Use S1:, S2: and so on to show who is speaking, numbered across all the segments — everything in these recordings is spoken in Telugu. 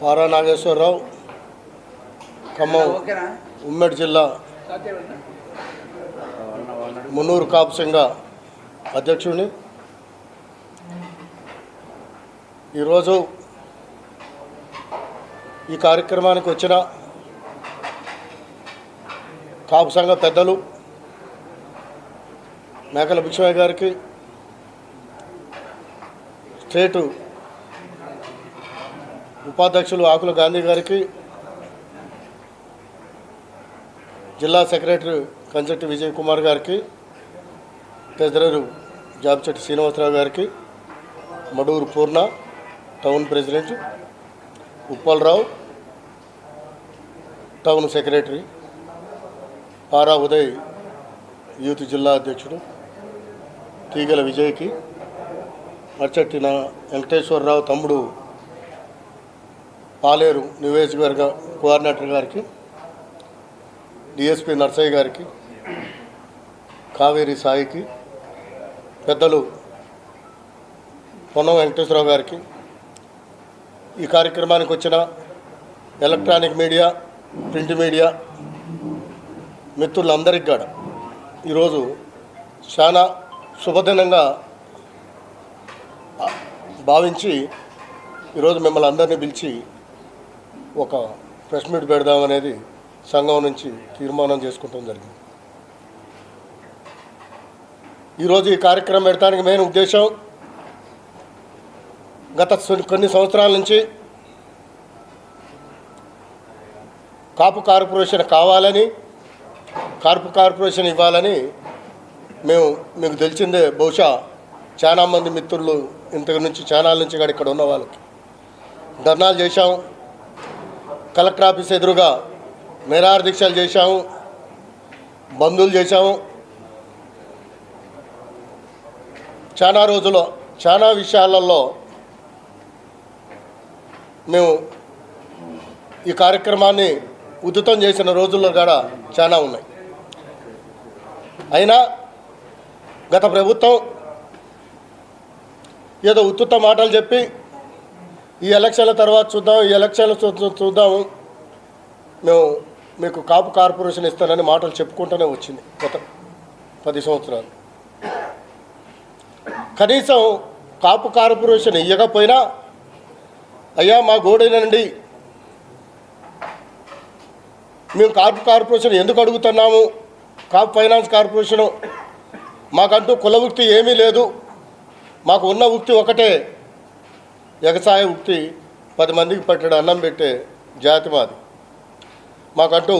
S1: పారా నాగేశ్వరరావు ఖమ్మం ఉమ్మడి జిల్లా మున్నూరు కాపు సంఘ అధ్యక్షుడిని. ఈరోజు ఈ కార్యక్రమానికి వచ్చిన కాపు సంఘ పెద్దలు మేకల భిక్షమయ్య గారికి స్టేటు ఉపాధ్యక్షులు ఆకుల గాంధీ గారికి జిల్లా సెక్రటరీ కంచెట్టి విజయ్ కుమార్ గారికి ట్రెజరరు జాబిచెట్టి శ్రీనివాసరావు గారికి Maduru Purna town president Uppalarao town secretary Para Uday youth జిల్లా అధ్యక్షుడు తీగల విజయ్కి మర్చెట్టిన వెంకటేశ్వరరావు తమ్ముడు పాలేరు నియోజకవర్గ కోఆర్డినేటర్ గారికి డిఎస్పి నర్సయ్య గారికి కావేరి సాయికి పెద్దలు పొన్నం వెంకటేశ్వరరావు గారికి ఈ కార్యక్రమానికి వచ్చిన ఎలక్ట్రానిక్ మీడియా ప్రింట్ మీడియా మిత్రులందరికీ కూడా ఈరోజు చాలా శుభదినంగా భావించి ఈరోజు మిమ్మల్ని అందరినీ పిలిచి ఒక ప్రెస్ మీట్ పెడదామనేది సంఘం నుంచి తీర్మానం చేసుకుంటాం జరిగింది. ఈరోజు ఈ కార్యక్రమం పెడతానికి మెయిన్ ఉద్దేశం గత కొన్ని- కొన్ని సంవత్సరాల నుంచి కాపు కార్పొరేషన్ కావాలని కార్పు కార్పొరేషన్ ఇవ్వాలని మేము మీకు తెలిసిందే బహుశా చాలా మంది మిత్రులు ఇంతకు నుంచి చాలా నుంచి కూడా ఇక్కడ ఉన్న వాళ్ళకి. ధర్నాలు చేశాం. కలెక్టర్ ఆఫీస్ ఎదురుగా నిరాహార దీక్షలు చేశాము బంధువులు చేశాము. చాలా రోజులు చాలా విషయాలలో మేము ఈ కార్యక్రమాన్ని ఉధృతం చేసిన రోజుల్లో కూడా చాలా ఉన్నాయి. అయినా గత ప్రభుత్వం ఏదో ఉత్తుత మాటలు చెప్పి ఈ ఎలక్షన్ల తర్వాత చూద్దాం ఈ ఎలక్షన్లు చూ- చూద్దాము మేము మీకు కాపు కార్పొరేషన్ ఇస్తానని మాటలు చెప్పుకుంటూనే వచ్చింది గత పది సంవత్సరాలు. కనీసం కాపు కార్పొరేషన్ ఇవ్వకపోయినా అయ్యా మా గోడేనండి మేము కాపు కార్పొరేషన్ ఎందుకు అడుగుతున్నాము? కాపు ఫైనాన్స్ కార్పొరేషను మాకంటూ కుల వృత్తి ఏమీ లేదు. మాకు ఉన్న వృత్తి ఒకటే. ఎగసాయ ఉట్టి పది మందికి పట్టడం అన్నం పెట్టే జాతి మాది. మాకంటూ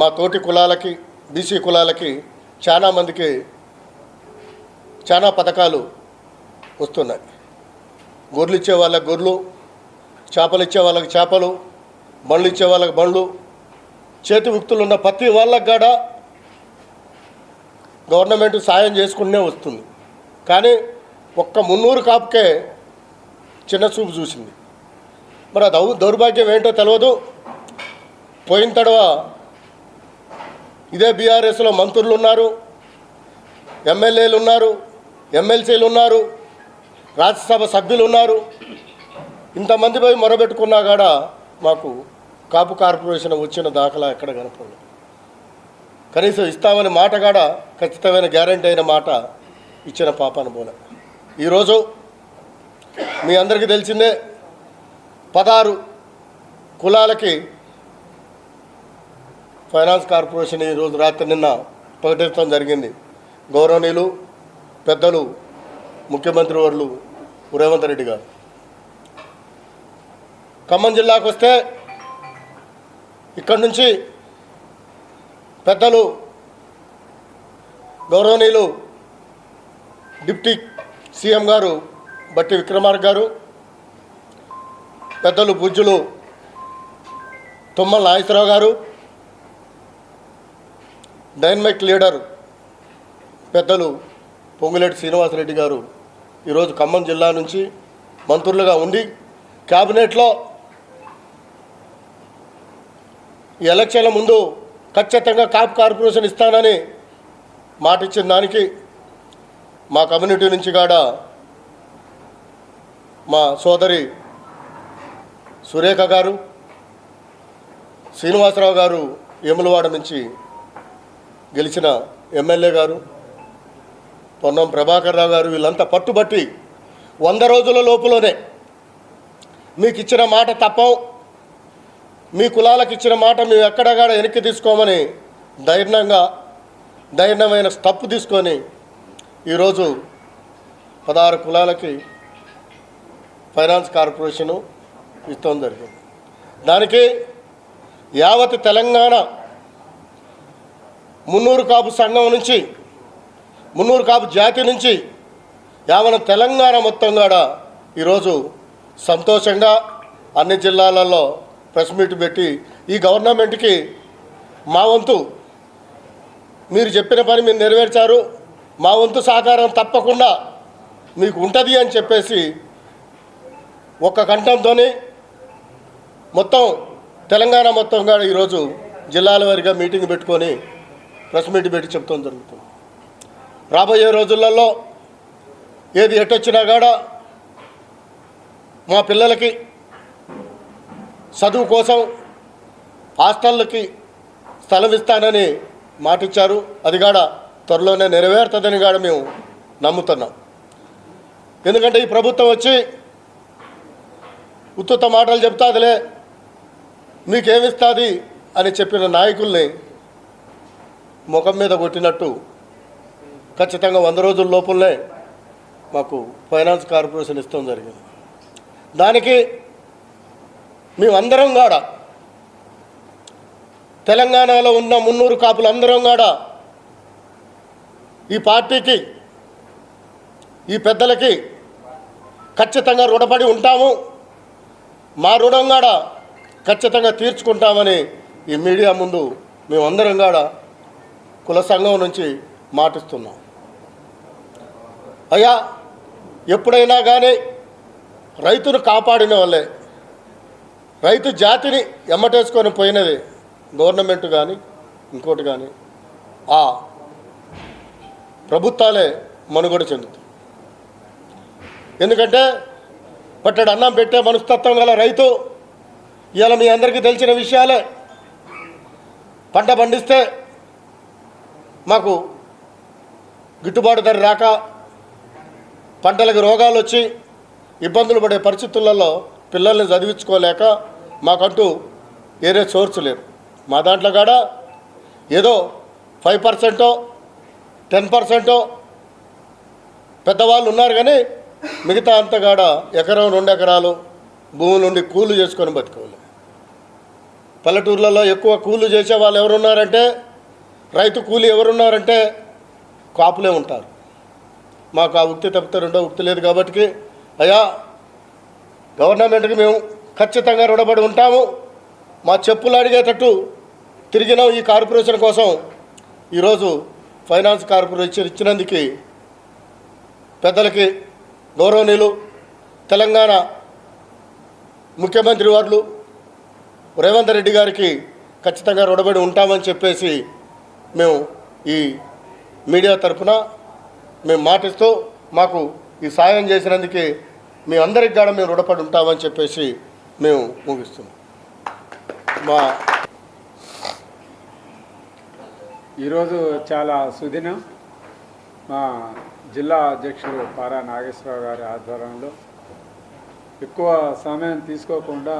S1: మా తోటి కులాలకి బీసీ కులాలకి చాలా మందికి చాలా పథకాలు వస్తున్నాయి. గొర్రెలు ఇచ్చే వాళ్ళకి గొర్రెలు చేపలు ఇచ్చే వాళ్ళకి చేపలు బండ్లు ఇచ్చే వాళ్ళకి బండ్లు చేతి వృత్తులు ఉన్న ప్రతి వాళ్ళకి కూడా గవర్నమెంట్ సాయం చేసుకుంటూనే వస్తుంది. కానీ ఒక్క మున్నూరు కాపుకే చిన్న చూపు చూసింది. మరి ఆ దౌ దౌర్భాగ్యం ఏంటో తెలియదు పోయిన తడవ ఇదే బీఆర్ఎస్లో మంత్రులు ఉన్నారు ఎమ్మెల్యేలు ఉన్నారు ఎమ్మెల్సీలు ఉన్నారు రాజ్యసభ సభ్యులు ఉన్నారు ఇంతమంది పోయి మొరబెట్టుకున్నా కాడ మాకు కాపు కార్పొరేషన్ వచ్చిన దాఖలా ఎక్కడ కనపడదు. కనీసం ఇస్తామని మాట కాడ ఖచ్చితమైన గ్యారంటీ అయిన మాట ఇచ్చిన పాపాను పోలే ఈరోజు మీ అందరికీ తెలిసిందే పదహారు కులాలకి ఫైనాన్స్ కార్పొరేషన్ ఈరోజు రాత్రి నిన్న ప్రకటించడం జరిగింది. గౌరవనీయులు పెద్దలు ముఖ్యమంత్రి వర్లు రేవంత్ రెడ్డి గారు. ఖమ్మం జిల్లాకు వస్తే ఇక్కడి నుంచి పెద్దలు గౌరవనీయులు డిప్టీ సీఎం గారు బట్టి విక్రమార్క గారు పెద్దలు పూజ్యులు తుమ్మల నాగేశ్వరరావు గారు డైనమిక్ లీడర్ పెద్దలు పొంగులేటి శ్రీనివాసరెడ్డి గారు ఈరోజు ఖమ్మం జిల్లా నుంచి మంత్రులుగా ఉండి క్యాబినెట్లో ఈ ఎలక్షన్ల ముందు ఖచ్చితంగా కాప్ కార్పొరేషన్ ఇస్తానని మాట ఇచ్చిన దానికి మా కమ్యూనిటీ నుంచి కాడ మా సోదరి సురేఖ గారు శ్రీనివాసరావు గారు యములవాడ నుంచి గెలిచిన ఎమ్మెల్యే గారు పొన్నం ప్రభాకర్ రావు గారు వీళ్ళంతా పట్టుబట్టి వంద రోజుల లోపులోనే మీకు ఇచ్చిన మాట తప్పం మీ కులాలకు ఇచ్చిన మాట మేము ఎక్కడగాడ వెనక్కి తీసుకోమని ధైర్యంగా ధైర్యమైన స్టెప్ తీసుకొని ఈరోజు పదహారు కులాలకి ఫైనాన్స్ కార్పొరేషను ఇస్తాం జరిగింది. దానికి యావత్ తెలంగాణ మున్నూరు కాపు సంఘం నుంచి మున్నూరు కాపు జాతి నుంచి యావన తెలంగాణ మొత్తం కూడా ఈరోజు సంతోషంగా అన్ని జిల్లాలలో ప్రెస్ మీట్ పెట్టి ఈ గవర్నమెంట్కి మా వంతు మీరు చెప్పిన పని మీరు నెరవేర్చారు. మా వంతు సహకారం తప్పకుండా మీకు ఉంటుంది అని చెప్పేసి ఒక్క కంఠంతో మొత్తం తెలంగాణ మొత్తం కూడా ఈరోజు జిల్లాల వారిగా మీటింగ్ పెట్టుకొని ప్రెస్ మీట్ పెట్టి చెప్తాం జరుగుతుంది. రాబోయే రోజులలో ఏది ఎట్టొచ్చినా కూడా మా పిల్లలకి చదువు కోసం హాస్టళ్ళకి స్థలం ఇస్తానని మాటిచ్చారు. అది కూడా త్వరలోనే నెరవేరుతుందని కూడా మేము నమ్ముతున్నాం. ఎందుకంటే ఈ ప్రభుత్వం వచ్చి ఉత్తుత మాటలు చెప్తాదిలే. మీకేమిస్తుంది అని చెప్పిన నాయకుల్ని ముఖం మీద కొట్టినట్టు ఖచ్చితంగా వంద రోజుల లోపలనే మాకు ఫైనాన్స్ కార్పొరేషన్ ఇస్తాం జరిగింది. దానికి మేమందరం కూడా తెలంగాణలో ఉన్న మున్నూరు కాపులందరం కూడా ఈ పార్టీకి ఈ పెద్దలకి ఖచ్చితంగా రుణపడి ఉంటాము. మా రుణం కూడా ఖచ్చితంగా తీర్చుకుంటామని ఈ మీడియా ముందు మేమందరం కూడా కుల సంఘం నుంచి మాటిస్తున్నాం. అయ్యా ఎప్పుడైనా కానీ రైతును కాపాడిన వాళ్ళే రైతు జాతిని ఎమ్మటేసుకొని పోయినది గవర్నమెంట్ కానీ ఇంకోటి కానీ ఆ ప్రభుత్వాలే మనుగడ చెందుతాయి. ఎందుకంటే పట్టడు అన్నం పెట్టే మనస్తత్వం గల రైతు. ఇవాళ మీ అందరికీ తెలిసిన విషయాలే. పంట పండిస్తే మాకు గిట్టుబాటు ధర రాక పంటలకు రోగాలు వచ్చి ఇబ్బందులు పడే పరిస్థితులలో పిల్లల్ని చదివించుకోలేక మాకంటూ వేరే సోర్స్ లేదు. మా దాంట్లో కాడ ఏదో ఫైవ్ పర్సెంటో టెన్ పర్సెంటో పెద్దవాళ్ళు ఉన్నారు కానీ మిగతా అంతగాడ ఎకరం రెండు ఎకరాలు భూమి నుండి కూలు చేసుకొని బతుకోవాలి. పల్లెటూర్లలో ఎక్కువ కూలు చేసే వాళ్ళు ఎవరున్నారంటే రైతు కూలి ఎవరున్నారంటే కాపులే ఉంటారు. మాకు ఆ ఉక్తి తప్పితే రెండో ఉక్తి లేదు కాబట్టి అయ్యా గవర్నమెంట్కి మేము ఖచ్చితంగా రుణపడి ఉంటాము. మా చెప్పులు అడిగేటట్టు తిరిగినాం ఈ కార్పొరేషన్ కోసం. ఈరోజు ఫైనాన్స్ కార్పొరేషన్ ఇచ్చినందుకు పెద్దలకి గౌరవనీయులు తెలంగాణ ముఖ్యమంత్రి వారు రేవంత్ రెడ్డి గారికి ఖచ్చితంగా రుడబడి ఉంటామని చెప్పేసి మేము ఈ మీడియా తరఫున మేము మాటిస్తూ మాకు ఈ సాయం చేసినందుకే మీ అందరికి కూడా మేము రుణపడి ఉంటామని చెప్పేసి మేము ముగిస్తున్నాం. మా
S2: ఈరోజు చాలా సుదినం. మా జిల్లా అధ్యక్షుడు పారా నాగేశ్వరరావు గారి ఆధ్వర్యంలో ఎక్కువ సమయం తీసుకోకుండా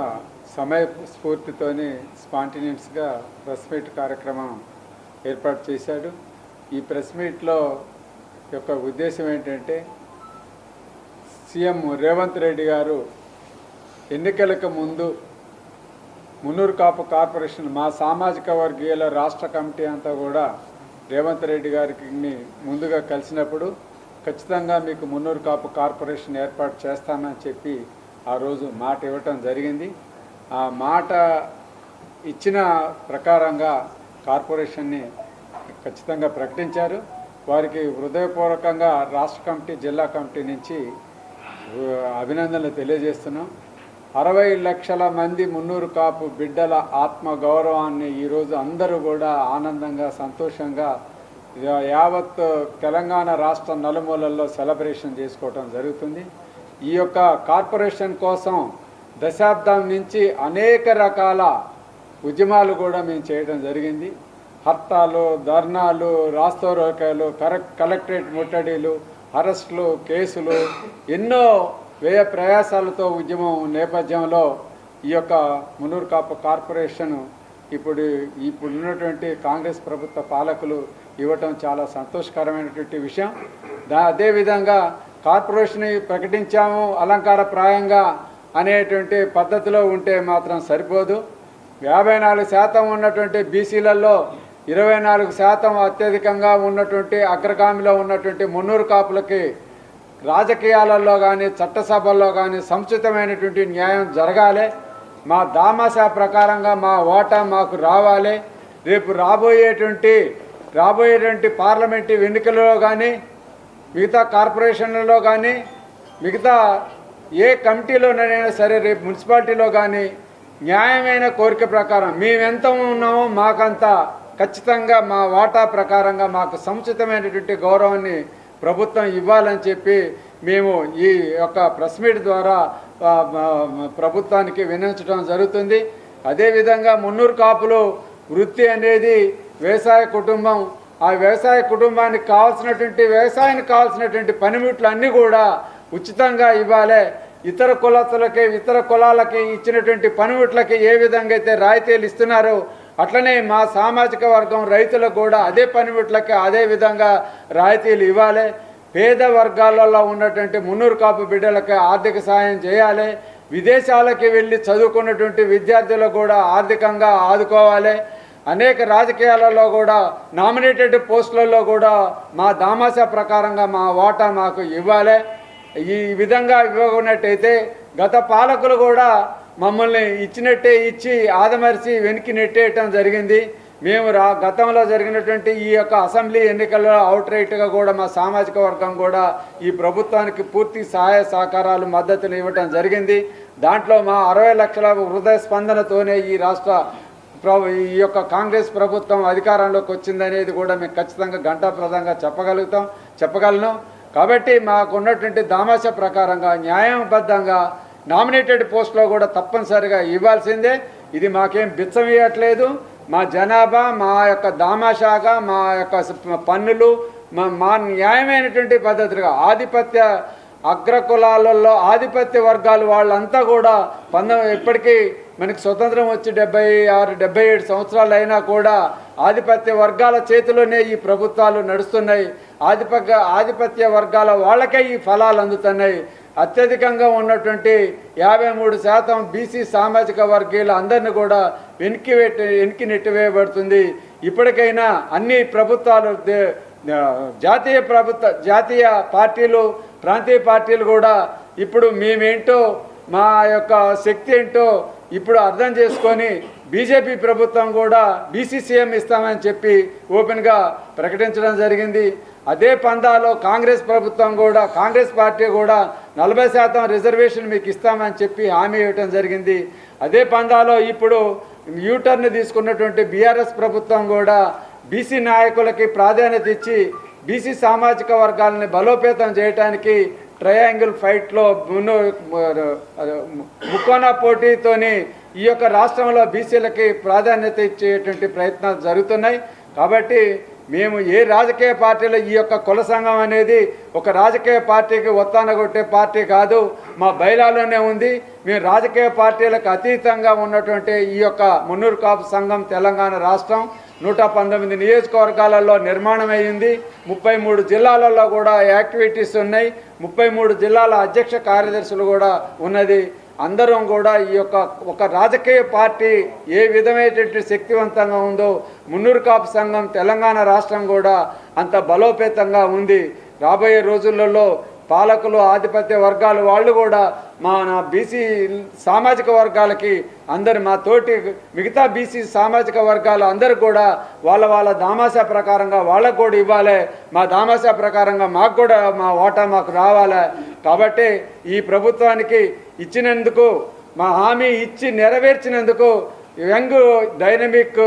S2: సమయ స్ఫూర్తితోని స్పాంటినియస్గా ప్రెస్ మీట్ కార్యక్రమం ఏర్పాటు చేశాడు. ఈ ప్రెస్ మీట్లో యొక్క ఉద్దేశం ఏంటంటే సీఎం రేవంత్ రెడ్డి గారు ఎన్నికలకు ముందు మున్నూరు కాపు కార్పొరేషన్ మా సామాజిక వర్గీయుల రాష్ట్ర కమిటీ అంతా కూడా రేవంత్ రెడ్డి గారికి ముందుగా కలిసినప్పుడు ఖచ్చితంగా మీకు మున్నూరు కాపు కార్పొరేషన్ ఏర్పాటు చేస్తానని చెప్పి ఆ రోజు మాట ఇవ్వటం జరిగింది. ఆ మాట ఇచ్చిన ప్రకారంగా కార్పొరేషన్ని ఖచ్చితంగా ప్రకటించారు. వారికి హృదయపూర్వకంగా రాష్ట్ర కమిటీ జిల్లా కమిటీ నుంచి అభినందనలు తెలియజేస్తున్నాం. అరవై లక్షల మంది మున్నూరు కాపు బిడ్డల ఆత్మ గౌరవాన్ని ఈరోజు అందరూ కూడా ఆనందంగా సంతోషంగా యావత్ తెలంగాణ రాష్ట్ర నలుమూలల్లో సెలబ్రేషన్ చేసుకోవటం జరుగుతుంది. ఈ యొక్క కార్పొరేషన్ కోసం దశాబ్దం నుంచి అనేక రకాల ఉద్యమాలు కూడా మేము చేయడం జరిగింది. హర్తాలు ధర్నాలు రాస్తోరోకాలు కలెక్టరేట్ ముట్టడీలు అరెస్టులు కేసులు ఎన్నో వ్యయ ప్రయాసాలతో ఉద్యమం నేపథ్యంలో ఈ యొక్క మునూరు కాపు కార్పొరేషన్ ఇప్పుడు ఇప్పుడు ఉన్నటువంటి కాంగ్రెస్ ప్రభుత్వ పాలకులు ఇవ్వటం చాలా సంతోషకరమైనటువంటి విషయం. దా అదేవిధంగా కార్పొరేషన్ ప్రకటించాము అలంకారప్రాయంగా అనేటువంటి పద్ధతిలో ఉంటే మాత్రం సరిపోదు. యాభై నాలుగు శాతం ఉన్నటువంటి బీసీలలో ఇరవై నాలుగు శాతం అత్యధికంగా ఉన్నటువంటి అగ్రగామిలో ఉన్నటువంటి మున్నూరు కాపులకి రాజకీయాలలో కానీ చట్టసభల్లో కానీ సముచితమైనటువంటి న్యాయం జరగాలి. మా దామాసా ప్రకారంగా మా ఓటా మాకు రావాలి. రేపు రాబోయేటువంటి రాబోయేటువంటి పార్లమెంటు ఎన్నికలలో కానీ మిగతా కార్పొరేషన్లలో కానీ మిగతా ఏ కమిటీలోనైనా సరే రేపు మున్సిపాలిటీలో కానీ న్యాయమైన కోరిక ప్రకారం మేము ఎంత ఉన్నామో మాకంత ఖచ్చితంగా మా వాటా ప్రకారంగా మాకు సముచితమైనటువంటి గౌరవాన్ని ప్రభుత్వం ఇవ్వాలని చెప్పి మేము ఈ యొక్క ప్రెస్ మీట్ ద్వారా ప్రభుత్వానికి వినించడం జరుగుతుంది. అదేవిధంగా మున్నూరు కాపులు వృత్తి అనేది వ్యవసాయ కుటుంబం ఆ వ్యవసాయ కుటుంబానికి కావాల్సినటువంటి వ్యవసాయానికి కావాల్సినటువంటి పనిముట్లు అన్నీ కూడా ఉచితంగా ఇవ్వాలి. ఇతర కులస్తులకి ఇతర కులాలకి ఇచ్చినటువంటి పనిముట్లకి ఏ విధంగా అయితే రాయితీలు ఇస్తున్నారో అట్లనే మా సామాజిక వర్గం రైతులకు కూడా అదే పనిముట్లకి అదే విధంగా రాయితీలు ఇవ్వాలి. పేద వర్గాలలో ఉన్నటువంటి మున్నూరు కాపు బిడ్డలకి ఆర్థిక సాయం చేయాలి. విదేశాలకి వెళ్ళి చదువుకున్నటువంటి విద్యార్థులకు కూడా ఆర్థికంగా ఆదుకోవాలి. అనేక రాజకీయాలలో కూడా నామినేటెడ్ పోస్టులలో కూడా మా దామాస ప్రకారంగా మా వాటా మాకు ఇవ్వాలి. ఈ విధంగా ఇవ్వకున్నట్టయితే గత పాలకులు కూడా మమ్మల్ని ఇచ్చినట్టే ఇచ్చి ఆదమరిచి వెనక్కి నెట్టేయటం జరిగింది. మేము రా గతంలో జరిగినటువంటి ఈ యొక్క అసెంబ్లీ ఎన్నికల్లో అవుట్ రైట్గా కూడా మా సామాజిక వర్గం కూడా ఈ ప్రభుత్వానికి పూర్తి సహాయ సహకారాలు మద్దతులు ఇవ్వటం జరిగింది. దాంట్లో మా అరవై లక్షల హృదయ స్పందనతోనే ఈ రాష్ట్ర ఈ యొక్క కాంగ్రెస్ ప్రభుత్వం అధికారంలోకి వచ్చిందనేది కూడా మేము ఖచ్చితంగా ఘంటాప్రదంగా చెప్పగలుగుతాం చెప్పగలను. కాబట్టి మాకు ఉన్నటువంటి దామాష ప్రకారంగా న్యాయబద్ధంగా నామినేటెడ్ పోస్ట్లో కూడా తప్పనిసరిగా ఇవ్వాల్సిందే. ఇది మాకేం బిచ్చం ఇవ్వట్లేదు మా జనాభా మా యొక్క దామాషాగా మా యొక్క పన్నులు మా మా న్యాయమైనటువంటి పద్ధతులుగా ఆధిపత్య అగ్రకులాలలో ఆధిపత్య వర్గాలు వాళ్ళంతా కూడా పంద ఇప్పటికీ మనకి స్వతంత్రం వచ్చి డెబ్బై ఆరు డెబ్బై ఏడు సంవత్సరాలు అయినా కూడా ఆధిపత్య వర్గాల చేతిలోనే ఈ ప్రభుత్వాలు నడుస్తున్నాయి. ఆధిపత్య ఆధిపత్య వర్గాల వాళ్ళకే ఈ ఫలాలు అందుతున్నాయి. అత్యధికంగా ఉన్నటువంటి యాభై మూడు శాతం బీసీ సామాజిక వర్గీయులు అందరిని కూడా వెనక్కి పెట్టి వెనక్కి నెట్టివేయబడుతుంది. ఇప్పటికైనా అన్ని ప్రభుత్వాలు జాతీయ ప్రభుత్వ జాతీయ పార్టీలు ప్రాంతీయ పార్టీలు కూడా ఇప్పుడు మేమేంటో మా యొక్క శక్తి ఏంటో ఇప్పుడు అర్థం చేసుకొని బీజేపీ ప్రభుత్వం కూడా బీసీసీఎం ఇస్తామని చెప్పి ఓపెన్గా ప్రకటించడం జరిగింది. అదే పందాలో కాంగ్రెస్ ప్రభుత్వం కూడా కాంగ్రెస్ పార్టీ కూడా నలభై శాతం రిజర్వేషన్ మీకు ఇస్తామని చెప్పి హామీ ఇవ్వటం జరిగింది. అదే పందాలో ఇప్పుడు యూటర్న్ తీసుకున్నటువంటి బీఆర్ఎస్ ప్రభుత్వం కూడా బీసీ నాయకులకి ప్రాధాన్యత ఇచ్చి బీసీ సామాజిక వర్గాలని బలోపేతం చేయడానికి ట్రయాంగిల్ ఫైట్లో మున్ను ముక్కోనా పోటీతోని ఈ యొక్క రాష్ట్రంలో బీసీలకి ప్రాధాన్యత ఇచ్చేటువంటి ప్రయత్నాలు జరుగుతున్నాయి. కాబట్టి మేము ఏ రాజకీయ పార్టీలో ఈ యొక్క కుల సంఘం అనేది ఒక రాజకీయ పార్టీకి ఒత్తాన కొట్టే పార్టీ కాదు మా బయలాలోనే ఉంది. మేము రాజకీయ పార్టీలకు అతీతంగా ఉన్నటువంటి ఈ యొక్క మున్నూరు కాపు సంఘం తెలంగాణ రాష్ట్రం. నూట పంతొమ్మిది నియోజకవర్గాలలో నిర్మాణం అయ్యింది ముప్పై మూడు జిల్లాలలో కూడా యాక్టివిటీస్ ఉన్నాయి ముప్పై మూడు జిల్లాల అధ్యక్ష కార్యదర్శులు కూడా ఉన్నది. అందరం కూడా ఈ యొక్క ఒక రాజకీయ పార్టీ ఏ విధమైనటువంటి శక్తివంతంగా ఉందో మున్నూరు కాపు సంఘం తెలంగాణ రాష్ట్రం కూడా అంత బలోపేతంగా ఉంది. రాబోయే రోజులలో పాలకులు ఆధిపత్య వర్గాలు వాళ్ళు కూడా మా నా బీసీ సామాజిక వర్గాలకి అందరు మా తోటి మిగతా బీసీ సామాజిక వర్గాలు అందరూ కూడా వాళ్ళ వాళ్ళ దామాసా ప్రకారంగా వాళ్ళకు కూడా ఇవ్వాలి. మా దామాసా ప్రకారంగా మాకు కూడా మా ఓటా మాకు రావాలి. కాబట్టి ఈ ప్రభుత్వానికి ఇచ్చినందుకు మా హామీ ఇచ్చి నెరవేర్చినందుకు young dynamic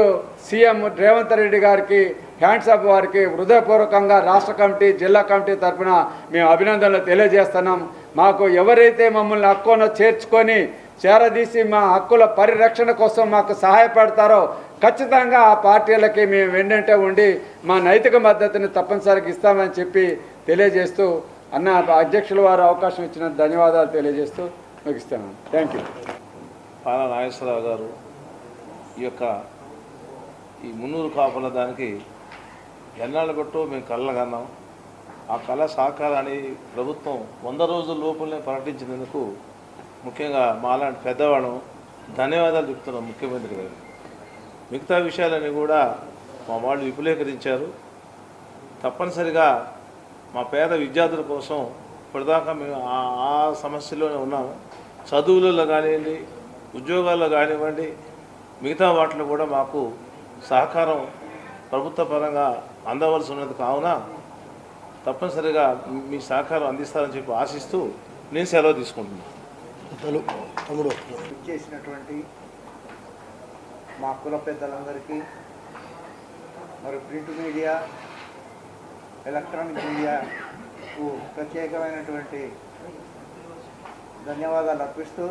S2: CM Revanth Reddy గారికి హ్యాండ్స్ అప్ వారికి హృదయపూర్వకంగా రాష్ట్ర కమిటీ జిల్లా కమిటీ తరఫున మేము అభినందనలు తెలియజేస్తున్నాం. మాకు ఎవరైతే మమ్మల్ని అక్కున చేర్చుకొని చేరదీసి మా హక్కుల పరిరక్షణ కోసం మాకు సహాయపడతారో ఖచ్చితంగా ఆ పార్టీలకి మేము వెన్నంటే ఉండి మా నైతిక మద్దతుని తప్పనిసరిగా ఇస్తామని చెప్పి తెలియజేస్తూ అన్న అధ్యక్షుల వారు అవకాశం ఇచ్చిన ధన్యవాదాలు తెలియజేస్తూ ముగిస్తాను థ్యాంక్ యూ
S3: పాల నాగేశ్వరరావు గారు ఈ యొక్క ఈ మున్నూరు కాపుల దానికి ఎన్నాళ్ళు కొట్టు మేము కళ్ళ కన్నాం. ఆ కళ సాకారాన్ని ప్రభుత్వం వంద రోజుల లోపలనే ప్రకటించినందుకు ముఖ్యంగా మాలాంటి పెద్దవాళ్ళం ధన్యవాదాలు చెప్తున్నాం ముఖ్యమంత్రి గారు. మిగతా విషయాలన్నీ కూడా మా వాళ్ళు విపులీకరించారు. తప్పనిసరిగా మా పేద విద్యార్థుల కోసం ఇప్పటిదాకా మేము ఆ- ఆ సమస్యలోనే ఉన్నాము. చదువులలో కానివ్వండి ఉద్యోగాల్లో కానివ్వండి మిగతా వాటిలో కూడా మాకు సహకారం ప్రభుత్వ పరంగా అందవలసి ఉన్నది కావున తప్పనిసరిగా మీ- సహకారం అందిస్తారని చెప్పి ఆశిస్తూ నేను సెలవు తీసుకుంటున్నాను
S1: తలు తమ్ముడు.
S4: చేసినటువంటి మా కుల పెద్దలందరికీ మరి ప్రింట్ మీడియా ఎలక్ట్రానిక్ మీడియాకు ప్రత్యేకమైనటువంటి ధన్యవాదాలు అర్పిస్తూ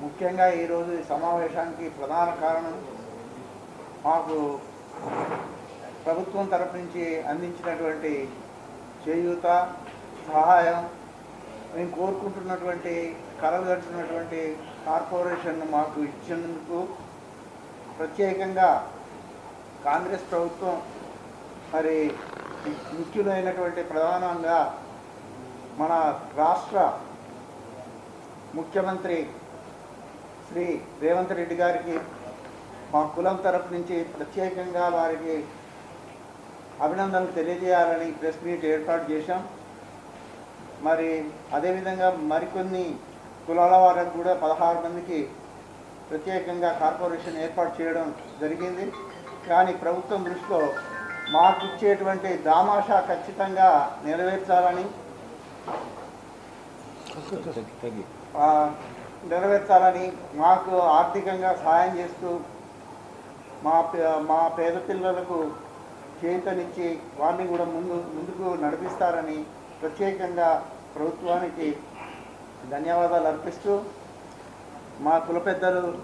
S4: ముఖ్యంగా ఈరోజు ఈ సమావేశానికి ప్రధాన కారణం మాకు ప్రభుత్వం తరపు నుంచి అందించినటువంటి చేయూత సహాయం మేము కోరుకుంటున్నటువంటి కలగట్టున్నటువంటి కార్పొరేషన్ మాకు ఇచ్చినందుకు ప్రత్యేకంగా కాంగ్రెస్ ప్రభుత్వం మరి ముఖ్యులైనటువంటి ప్రధానంగా మన రాష్ట్ర ముఖ్యమంత్రి శ్రీ రేవంత్ రెడ్డి గారికి మా కులం తరపు నుంచి ప్రత్యేకంగా వారికి అభినందనలు తెలియజేయాలని ప్రెస్ మీట్ ఏర్పాటు చేశాం. మరి అదేవిధంగా మరికొన్ని కులాల వారికి కూడా పదహారు మందికి ప్రత్యేకంగా కార్పొరేషన్ ఏర్పాటు చేయడం జరిగింది. కానీ ప్రభుత్వం దృష్టిలో మాకు ఇచ్చేటువంటి దామాషా ఖచ్చితంగా నెరవేర్చాలని నెరవేర్చాలని మాకు ఆర్థికంగా సహాయం చేస్తూ మా పే- మా పేద పిల్లలకు చేతనిచ్చి వారిని కూడా ముందు ముందుకు నడిపిస్తారని ప్రత్యేకంగా ప్రభుత్వానికి ధన్యవాదాలు అర్పిస్తూ మా కుల పెద్దలు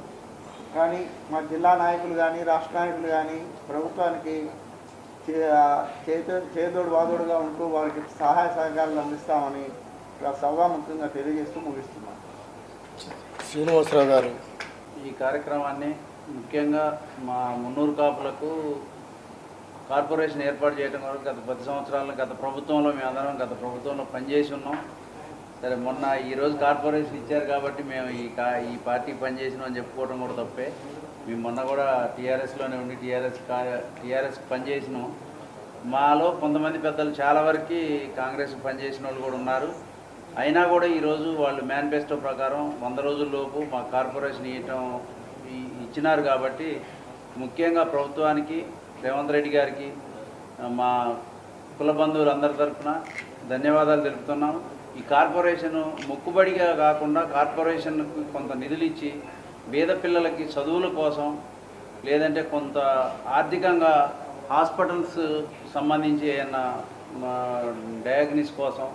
S4: కానీ మా జిల్లా నాయకులు కానీ రాష్ట్ర నాయకులు కానీ ప్రభుత్వానికి చే- చేత చేదోడు వాదోడుగా ఉంటూ వారికి సహాయ సహకారాలు అందిస్తామని సభాముఖంగా తెలియజేస్తూ ముగిస్తున్నాను.
S1: శ్రీనివాసరావు గారు.
S5: ఈ కార్యక్రమాన్ని ముఖ్యంగా మా మున్నూరు కాపులకు కార్పొరేషన్ ఏర్పాటు చేయడం వరకు గత పది సంవత్సరాలు గత ప్రభుత్వంలో మేము అందరం గత ప్రభుత్వంలో పనిచేసి ఉన్నాం. సరే మొన్న ఈరోజు కార్పొరేషన్ ఇచ్చారు కాబట్టి మేము ఈ కా ఈ పార్టీ పనిచేసినాం అని చెప్పుకోవడం కూడా తప్పే. మేము మొన్న కూడా టీఆర్ఎస్లోనే ఉండి టీఆర్ఎస్ కా టీఆర్ఎస్ పనిచేసినాం. మాలో కొంతమంది పెద్దలు చాలా వరకు కాంగ్రెస్ పనిచేసిన వాళ్ళు కూడా ఉన్నారు. అయినా కూడా ఈరోజు వాళ్ళు మేనిఫెస్టో ప్రకారం వంద రోజుల్లోపు మా కార్పొరేషన్ ఇవ్వటం ఇచ్చినారు కాబట్టి ముఖ్యంగా ప్రభుత్వానికి రేవంత్ రెడ్డి గారికి మా కుల బంధువులందరి తరఫున ధన్యవాదాలు తెలుపుతున్నాం ఈ కార్పొరేషన్ మొక్కుబడిగా కాకుండా కార్పొరేషన్కు కొంత నిధులు ఇచ్చి పేద పిల్లలకి చదువుల కోసం లేదంటే కొంత ఆర్థికంగా హాస్పిటల్స్ సంబంధించి ఏమైనా డయాగ్నిస్ కోసం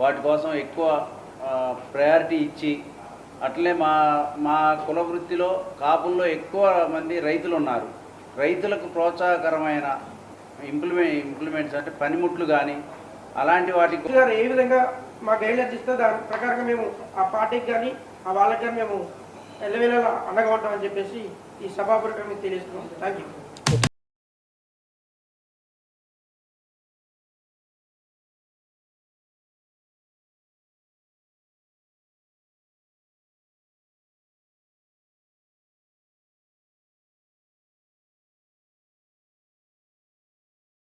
S5: వాటి కోసం ఎక్కువ ప్రయారిటీ ఇచ్చి అట్లే మా మా కుల వృత్తిలో కాపుల్లో ఎక్కువ మంది రైతులు ఉన్నారు రైతులకు ప్రోత్సాహకరమైన ఇంప్లిమెంట్ ఇంప్లిమెంట్స్ అంటే పనిముట్లు కానీ అలాంటి వాటికి
S6: గారు ఏ విధంగా మా గైడ్లైన్స్ ఇస్తే దాని ప్రకారంగా మేము ఆ పార్టీకి కానీ ఆ వాళ్ళకి కానీ మేము ఎల్లవేళ అనగొట్టమని చెప్పేసి ఈ సభాపూర్వకంగా మీకు తెలియజేస్తున్నాం. Thank you